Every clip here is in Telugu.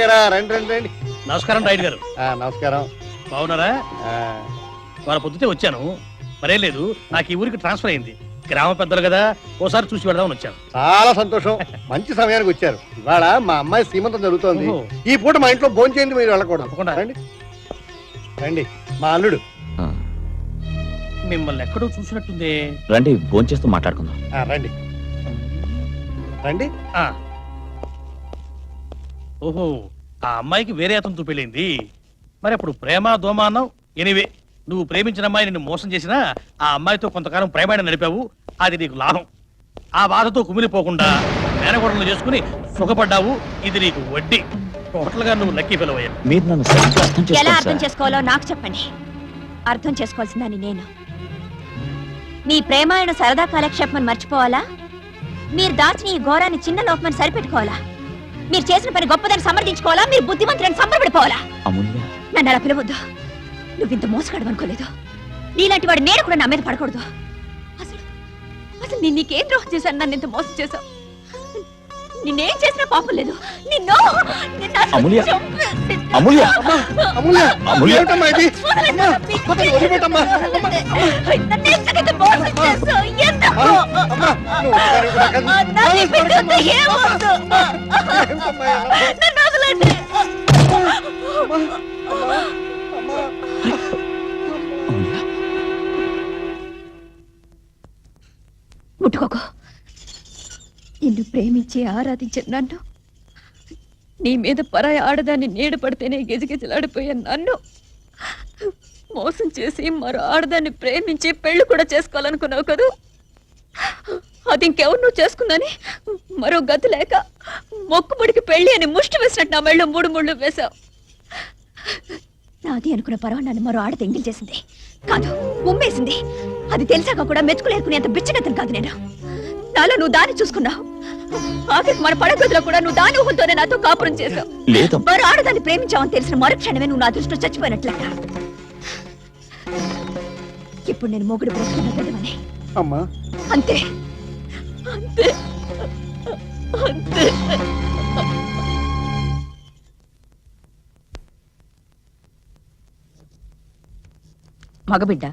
గారా? రండి రండి రండి. నమస్కారం రాయుడు గారు. ఆ, నమస్కారం. బాగున్నారా? ఆ, వాళ్ళ పొద్దుటే వచ్చాను. మరేం లేదు నాకు ఈ ఊరికి ట్రాన్స్ఫర్ అయింది. గ్రామ పెద్దలు కదా ఓసారి చూసి వెళదామని వచ్చాను. చాలా సంతోషం. మంచి సమయానికి వచ్చారు. ఇవాళ మా అమ్మాయి సీమంతం జరుగుతోంది. ఓహో. ఈ పూట మా ఇంట్లో భోజనం చేయండి మీరు వెళ్ళకూడదు. తప్పకుండా. రండి. రండి. మా అల్లుడు. ఆ, మిమ్మల్ని ఎక్కడో చూసినట్టుందే. రండి భోంచేస్తూ మాట్లాడుకుందాం. ఆ, రండి. రండి. ఆ. ఓహో ఆ అమ్మాయికి వేరే అతనితో పెళ్ళింది మరి అప్పుడు ప్రేమ దోమ అన్నావు? ఎనివే నువ్వు ప్రేమించిన అమ్మాయి నిన్ను మోసం చేసినా ఆ అమ్మాయితో కొంతకాలం ప్రేమాయణ నడిపావు. అది నీకు లాభం. ఆ బాధతో కుమిలిపోకుండా మేనగోడలు చేసుకుని సుఖపడ్డావు. ఇది నీకు వడ్డీ. టోటల్గా నువ్వు లక్కీ ఫెలో అయ్యావు. మీరు నన్ను సరిగ్గా అర్థం ఎలా అర్థం. చేసుకోవాలో నాకు చెప్పండి. అర్థం చేసుకోవాల్సిందని నేను. మీ ప్రేమాయణ సరదా కాలక్షేపం మర్చిపోవాలా? మీరు దాచిన ఈ ఘోరాన్ని చిన్న లోపమని సరిపెట్టుకోవాలా? మీరు చేసిన పని గొప్పదని సమర్థించుకోవాలా? మీరు బుద్ధిమంతులని సంబరపడిపోవాలా? అమూల్య. నన్ను అలా పిలవద్దు. నువ్వు ఇంత మోసగాడు అనుకోలేదు. నీలాంటి వాడు నేను కూడా నా మీద పడకూడదు. అసలు అసలు నేను నీకేం ద్రోహం చేశాను? నన్ను ఇంత మోసం చేశావు. నిన్నేం చేసినా పాపం లేదు. నిన్ను నిన్ను అసలు! అమూల్య. అమూల్య అమూల్య! ఏమిటమ్మా ఇది? అమ్మా, వదిలిపెట్టమ్మా. ముట్టుకోకు. నిన్ను ప్రేమించి ఆరాధించిన నన్ను నీ మీద పరాయి ఆడదాన్ని నీడ పడితేనే గిజగిజలాడిపోయే నన్ను మోసం చేసి మరో ఆడదాన్ని ప్రేమించి పెళ్ళి కూడా చేసుకోవాలనుకున్నావు కదూ? అది ఇంకెవరు నువ్వు చేసుకుందని మరో గతి లేక మొక్కుముడికి పెళ్ళి అని ముష్టి వేసినట్టు నా మెళ్ళు మూడు ముళ్ళు వేశావు. నాది అనుకున్న పర్వ నన్ను మరో ఆడ తెంగిల్ చేసింది. కాదు ఉమ్మేసింది. అది తెలిసాక కూడా మెతుకులేరుకునేంత బిచ్చగతను కాదు నేను. నాలో నువ్వు దాన్ని చూసుకున్నావు. ఆఖరికి మన పడగదిలో కూడా నువ్వు దాని ఊహంతోనే నాతో కాపురం చేశావు. లేదమ్మా మరో ఆడదాన్ని ప్రేమించావని తెలిసిన మరుక్షణమే నువ్వు నా దృష్టిలో చచ్చిపోయినట్లట ఇప్పుడు నేను మొగుడు బ్రతుకున్న బిడ్డవని అమ్మా. అంతే. అంతే. అంతే. మగబిడ్డ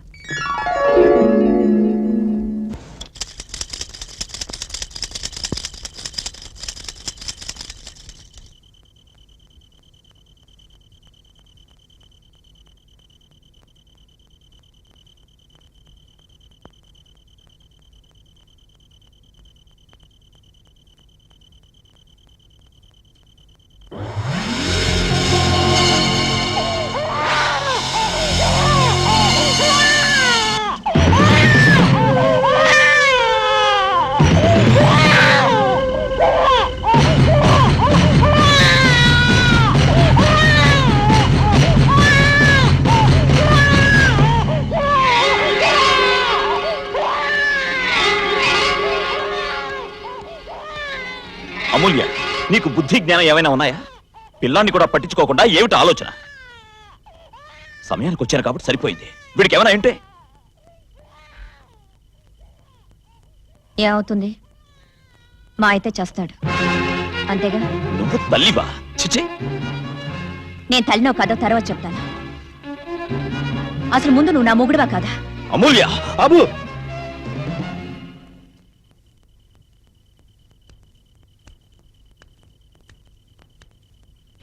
అమూల్య నీకు బుద్ధి జ్ఞానం ఏమైనా ఉన్నాయా? పిల్లాన్ని కూడా పట్టించుకోకుండా ఏమిటి ఆలోచన? సమయానికి వచ్చాను కాబట్టి సరిపోయింది. వీడికి ఏమైనా ఏంటే ఏమవుతుంది? మా అయితే చేస్తాడు. అంతేగా? నువ్వు తల్లివా? చిచి నేను తల్లినో కథ తర్వాత చెప్తాను. అసలు ముందు నువ్వు నా మొగుడువా కాదా? అమూల్య బాబు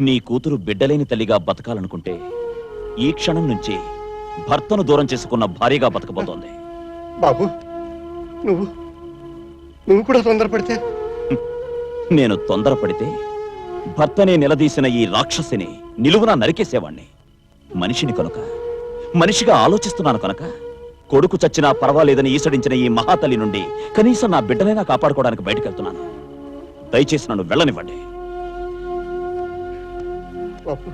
నీ కూతురు బిడ్డలేని తల్లిగా బతకాలనుకుంటే ఈ క్షణం నుంచి భర్తను దూరం చేసుకున్న భార్యగా బతకబోతోంది. బాబు నువ్వు నువ్వు కూడా తొందరపడితే? నేను తొందరపడితే భర్తనే నిలదీసిన ఈ రాక్షసిని నిలువున నరికేసేవాణ్ణి. మనిషిని కనుక మనిషిగా ఆలోచిస్తున్నాను కనుక కొడుకు చచ్చినా పర్వాలేదని ఈసడించిన ఈ మహాతల్లి నుండి కనీసం నా బిడ్డనైనా కాపాడుకోవడానికి బయటకెళ్తున్నాను. దయచేసి నన్ను వెళ్ళనివ్వండి. బాబు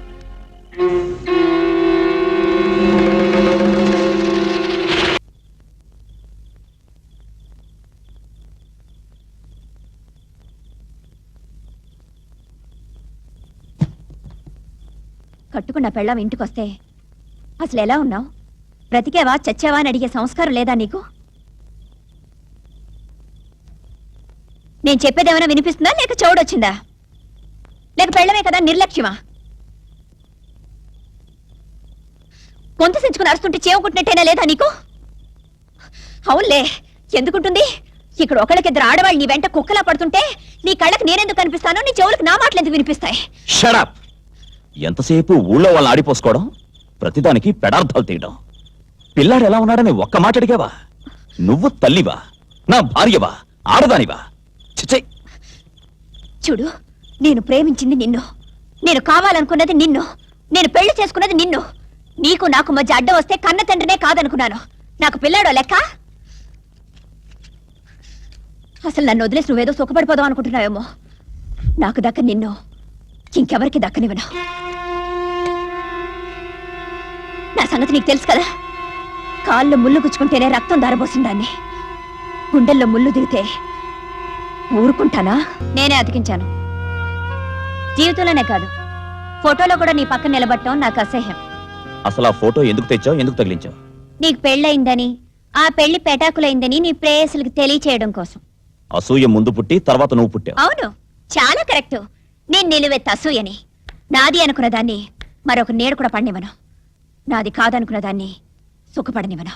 కట్టుకున్న పెళ్ళం ఇంటికొస్తే అసలు ఎలా ఉన్నావు? బ్రతికేవా చచ్చావా అని అడిగే సంస్కారం లేదా నీకు? నేను చెప్పేదేమైనా వినిపిస్తుందా? లేక చెవుడొచ్చిందా లేక పెళ్ళమే కదా నిర్లక్ష్యమా? గొంతు సించుకుని అరుస్తుంటే చేవకుట్టినట్టేనా లేదా నీకు? అవునులే ఎందుకుంటుంది? ఇక్కడ ఒకళ్ళకిద్దరు ఆడవాళ్ళు నీ వెంట కుక్కలా పడుతుంటే నీ కళ్ళకి నేనెందుకు కనిపిస్తానో నీ చెవులకు నా మాటలు ఎందుకు వినిపిస్తాయి? షడప్ ఎంతసేపు ఊళ్ళో వాళ్ళని ఆడిపోసుకోవడం? ప్రతిదానికి పెడార్థాలు తీయడం. పిల్లాడు ఎలా ఉన్నాడని ఒక్క మాట అడిగావా? నువ్వు తల్లివా? నా భార్యవా? ఆడదానివా? చిచ్చే చూడు నేను ప్రేమించింది నిన్ను. నేను కావాలనుకున్నది నిన్ను. నేను పెళ్ళి చేసుకున్నది నిన్ను. నీకు నాకు మధ్య అడ్డం వస్తే కన్న తండ్రినే కాదనుకున్నాను. నాకు పిల్లాడో లెక్క? అసలు నన్ను వదిలేసి నువ్వేదో సుఖపడిపోదాం అనుకుంటున్నావేమో. నాకు దక్క నిన్ను ఇంకెవరికి దక్కనివ్వను. నా సంగతి నీకు తెలుసు కదా? కాళ్ళు ముళ్ళు గుచ్చుకుంటేనే రక్తం దారబోసిందాన్ని గుండెల్లో ముళ్ళు దిగితే ఊరుకుంటానా? నేనే అతికించాను. జీవితంలోనే కాదు ఫోటోలో కూడా నీ పక్కన నిలబడటం నాకు అసహ్యం. అసలు ఆ ఫోటో ఎందుకు తెచ్చావు ఎందుకు తగిలించావు? నీకు పెళ్ళయిందని ఆ పెళ్ళి పెటాకులైందని నీ ప్రేయసులకు తెలియచేయడం కోసం. అసూయ ముందు పుట్టి తర్వాత నువ్వు పుట్టావు. అవును చాలా కరెక్ట్. నేను నిలువెత్త అసూయని. నాది అనుకున్న దాన్ని మరొక నేడు కూడా పడినివ్వను. నాది కాదనుకున్న దాన్ని సుఖపడనివ్వను.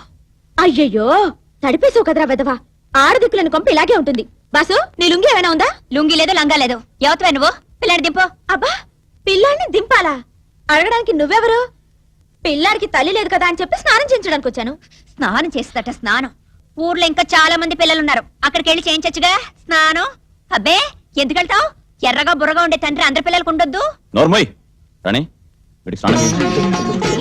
అయ్యయ్యో తడిపేసావు కదరా వెదవా ఆడదిక్కులను కొంప ఇలాగే ఉంటుంది. బాసు నీ లుంగి ఏమైనా ఉందా? లుంగి లేదు లంగా లేదు. ఎవతవే నువ్వు? పిల్లాడి దింపు. అబ్బా పిల్లాడిని దింపాలా? అడగడానికి నువ్వెవరు? పిల్లాడికి తల్లి లేదు కదా అని చెప్పి స్నానం చేయించడానికి వచ్చాను. స్నానం చేస్తట స్నానం. ఊర్లో ఇంకా చాలా మంది పిల్లలున్నారు. అక్కడికి వెళ్ళి చేయించచ్చుగా? స్నానం. అబ్బే ఎందుకు వెళ్తావు? ఎర్రగా బుర్రగా ఉండే తండ్రి అందరి పిల్లలకు ఉండొద్దు. నోర్మోయ్ రాణి వీడికి స్నానం చేయించు.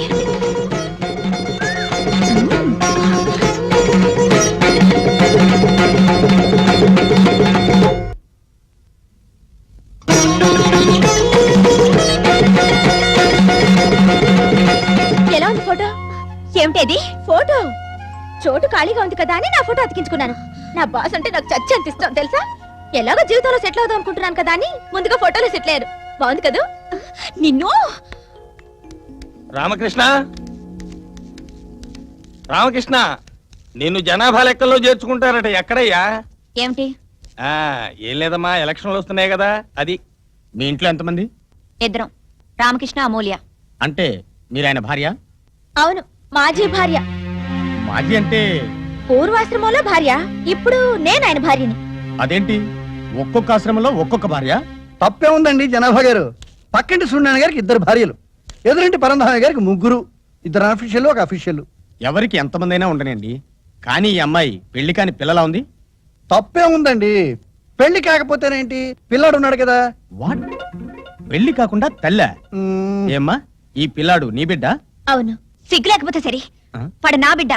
ఖాళీగా ఉంది కదా అని నా ఫోటో అతికించుకున్నాను. నా బాస్ అంటే నాకు చచ్చి అంత ఇష్టం తెలుసా? ఎలాగో జీవితంలో సెటిల్ అవుదాం అనుకుంటున్నాను కదా అని ముందుగా ఫోటోలో సెటిల్ అయ్యారు. బాగుంది కదూ? నిన్ను? రామకృష్ణ? రామకృష్ణ నిన్ను జనాభా లెక్కల్లో చేర్చుకుంటారట ఎక్కడయ్యా? ఏమిటి? ఆ ఏం లేదమ్మా ఎలక్షన్లు వస్తున్నాయి కదా. అది మీ ఇంట్లో ఎంతమంది? ఇద్దరం. రామకృష్ణ అమూల్య. అంటే మీరు ఆయన భార్య? అవును మాజీ భార్య. మాజీ అంటే? పూర్వాశ్రమంలో భార్య. ఇప్పుడు నేను ఆయన భార్యని. అదేంటి? ఒక్కొక్క ఆశ్రమంలో ఒక్కొక్క భార్య? తప్పే ఉందండి జనాభా గారు. పక్కింటి సూర్యనారాయణ గారికి ఇద్దరు భార్యలు. ఎదురింటి పరంధామ గారికి ముగ్గురు. ఇద్దరు అఫీషియల్ ఒక అఫీషియల్ ఎవరికి ఎంతమంది అయినా ఉండనండి. కానీ ఈ అమ్మాయి పెళ్ళి కాని పిల్లలా ఉంది? తప్పే ఉందండి. పెళ్ళి కాకపోతేనేంటి? పిల్లాడు ఉన్నాడు కదా. వాట్? పెళ్ళి కాకుండా తల్ల. మ్మ్, ఏమ్మా? ఈ పిల్లాడు నీ బిడ్డ? అవును. సిగ్గు లేకపోతే సరి. ఆ? వాడు నా బిడ్డ.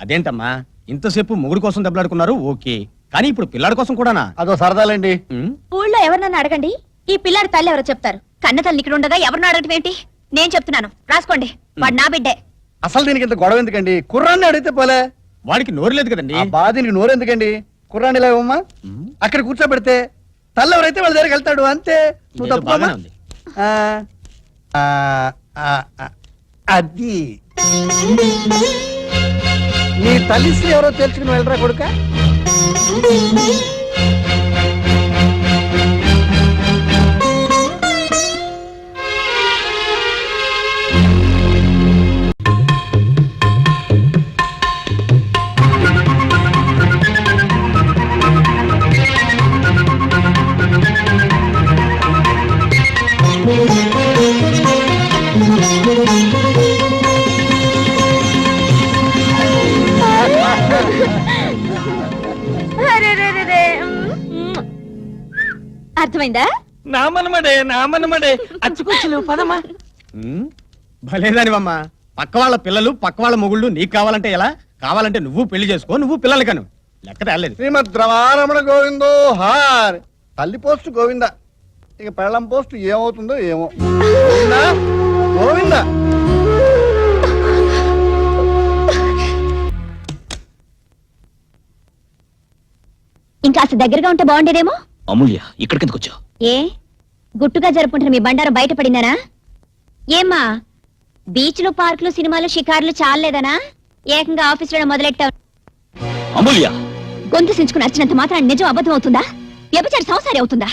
అదేంటమ్మా? ఇంతసేపు మొగుడు కోసం దెబ్బలాడుకున్నారు ఓకే. కానీ ఇప్పుడు పిల్లాడి కోసం కూడానా? అదో సరదాలండి. ఉమ్, ఊళ్ళో ఎవరినన్నా అడగండి? ఈ పిల్లాడి తల్లి ఎవరో చెప్తారు. కన్న తల్లి ఇక్కడ ఉండగా ఎవరిని అడగటం ఏంటి? నేను చెప్తున్నాను. రాసుకోండి. వాడు నా బిడ్డే. అసలు దీనికి ఇంత గొడవ ఎందుకండి? కుర్రాన్ని అడిగితే పోలే. వాడికి నోరు లేదు కదండి. ఆ బాధ దీనికి నోరు ఎందుకండి? కుర్రాన్ని ఇలా ఇవ్వమ్మా? ఉమ్, అక్కడ కూర్చోబెడితే తల్లి ఎవరైతే వాళ్ళ దగ్గరికి వెళ్తాడు? అంతే. నువ్వు ఏదో తప్పుకోమా బాగానే ఉంది. ఆ, ఆ, ఆ, ఆ, అది. నీ తల్లిశ్రీ ఎవరో తెలుసుకుని వెళ్ళరా కొడుక? అర్థమైందా? నామనమడే నామనమడే. అచ్చుకొచ్చులు పదమ్మా. భలేదానివమ్మా. పక్క వాళ్ళ పిల్లలు పక్క వాళ్ళ మొగుళ్ళు నీకు కావాలంటే ఎలా? కావాలంటే నువ్వు పెళ్ళి చేసుకో నువ్వు పిల్లలు కను. లెక్క తేలేదు శ్రీమద్ రమారమణ గోవిందో హార్. తల్లి పోస్ట్ గోవింద. ఇక పెళ్ళం పోస్ట్ ఏమవుతుందో ఏమో. గోవిందా? గోవిందా? ఇంకా అసలు దగ్గరగా ఉంటే బాగుండేదేమో? అమూల్య ఇక్కడికి ఎందుకు వచ్చావు? ఏ? గుట్టుగా జరుపుకుంటున్న మీ బండారం బయటపడిందనా? ఏమ్మా బీచ్లు పార్కులు సినిమాలు షికార్లు చాలేదనా ఏకంగా ఆఫీసులో మొదలెట్టావు. అమూల్య! గొంతు సించుకుని అరిచినంత మాత్రం నిజం అబద్ధం అవుతుందా? వ్యభిచార సంసారి అవుతుందా?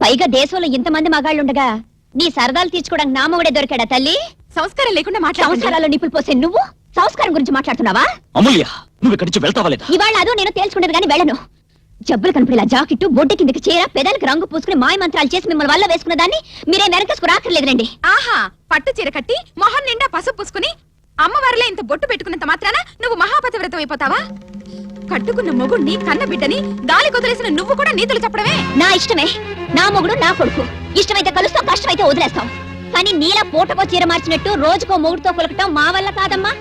పైగా దేశంలో ఇంతమంది మగాళ్ళుండగా నీ సరదాలు తీర్చుకోవడానికి నా మొగుడే దొరికాడా తల్లి? సంస్కారం లేకుండా మాట్లాడు సంస్కారాల్లో నిప్పులు పోసే నువ్వు? సంస్కారం గురించి మాట్లాడుతున్నావా? అమూల్య నువ్వు ఇక్కడి నుంచి వెళ్తావా లేదా? ఇవాళ అదో నేను తేల్చుకుంటాను కానీ వెళ్ళను. జబ్బులు కనపడేలా జాకెట్టు బొడ్డు కిందకి చీర పెదాలకు రంగు పూసుకుని మాయ మంత్రాలు చేసి మిమ్మల్ని వల్ల వేసుకున్న దాన్ని మీరే వెనకేసుకు రాకర్లేదురండి ఆహా పట్టు చీర కట్టి మొహం నిండా పసుపు పూసుకుని అమ్మవారిలో ఇంత బొట్టు పెట్టుకున్నంత మాత్రాన నువ్వు మహాపతి వ్రతం అయిపోతావా? కట్టుకున్న మొగుణ్ణి కన్న బిడ్డని గాలి కొదిలేసిన నువ్వు కూడా నీతులు చెప్పడమే. నా ఇష్టమే. నా మొగుడు నా కొడుకు. ఇష్టమైతే కలుస్తాం కష్టమైతే వదిలేస్తాం. కానీ నీలా పూటకో చీర మార్చినట్టు రోజుకో మొగుడుతో కొలకటం మా వల్ల కాదమ్మా.